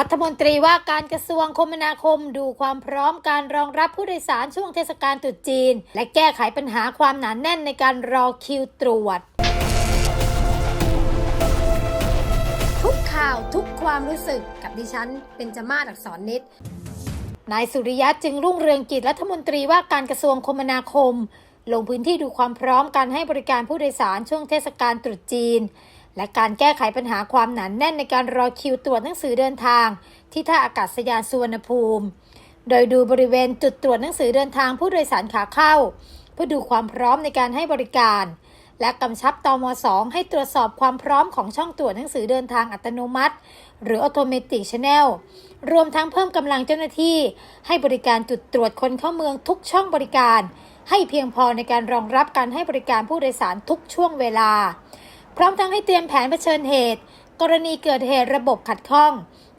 รัฐมนตรีว่าการกระทรวงคมนาคมดูความพร้อมการรองรับผู้โดยสารช่วงเทศกาลตรุษจีน และแก้ไขปัญหาความหนานแน่นในการรอคิวตรวจ ทุกข่าวทุกความรู้สึกกับดิฉันเป็นจมาศอักษรนิดนายสุริยะจึงรุ่งเรืองกิจรัฐมนตรีว่าการกระทรวงคมนาคม ลงพื้นที่ดูความพร้อมการให้บริการผู้โดยสารช่วงเทศกาลตรุษจีน และการแก้ไขปัญหาความหนานแน่นในการรอคิวตรวจหนังสือเดินทาง ที่ท่าอากาศยานสุวรรณภูมิ โดยดูบริเวณจุดตรวจหนังสือเดินทางผู้โดยสารขาเข้า เพื่อดูความพร้อมในการให้บริการ และกำชับตม2ให้ตรวจสอบความพร้อมของช่องตรวจหนังสือเดินทางอัตโนมัติ หรือ Automatic Channel รวมทั้งเพิ่มกำลังเจ้าหน้าที่ให้บริการจุดตรวจคนเข้าเมืองทุกช่องบริการ ให้เพียงพอในการรองรับการให้บริการผู้โดยสารทุกช่วงเวลา พร้อมทั้งให้เตรียมแผนเผชิญเหตุ กรณีเกิดเหตุระบบขัดข้อง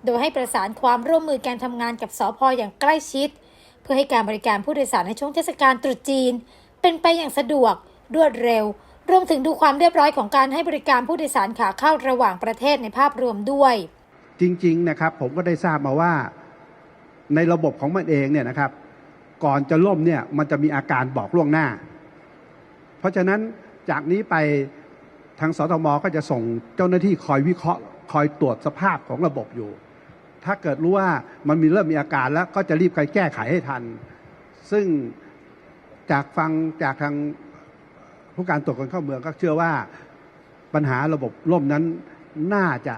โดยให้ประสานความร่วมมือการทำงานกับสพอย่างใกล้ชิด เพื่อให้การบริการผู้โดยสารในช่วงเทศกาลตรุษจีน เป็นไปอย่างสะดวก รวดเร็ว รวมถึงดูความเรียบร้อยของการให้บริการผู้โดยสารขาเข้าระหว่างประเทศในภาพรวมด้วย จริงๆนะครับผมก็ได้ทราบมาว่าในระบบของมันเองเนี่ยนะครับ ก่อนจะล่มเนี่ยมันจะมีอาการบอกล่วงหน้า เพราะฉะนั้นจากนี้ไป ทางสตมก็จะส่งเจ้าหน้าที่คอยวิเคราะห์ คอยตรวจสภาพของระบบอยู่ ถ้าเกิดรู้ว่ามันมีเริ่มมีอาการแล้วก็จะรีบไปแก้ไขให้ทัน ซึ่งจากฟังจากทางผู้การตรวจคนเข้าเมืองก็เชื่อว่าปัญหาระบบล่มนั้นน่าจะ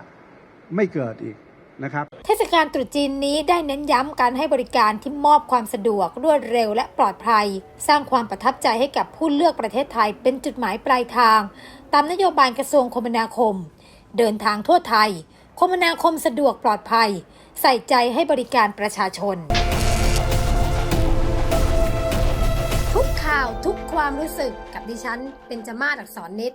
ไม่เกิดอีกนะครับ ศกาลตรุษจีนนี้ได้เน้นย้ำการให้บริการที่มอบความสะดวกรวดเร็วและปลอดภัย สร้างความประทับใจให้กับผู้เลือกประเทศไทยเป็นจุดหมายปลายทาง ตามนโยบายกระทรวงคมนาคม เดินทางทั่วไทย คมนาคมสะดวกปลอดภัย ใส่ใจให้บริการประชาชน ทุกข่าวทุกความรู้สึกกับดิฉันเป็นจมาศอักษรนิด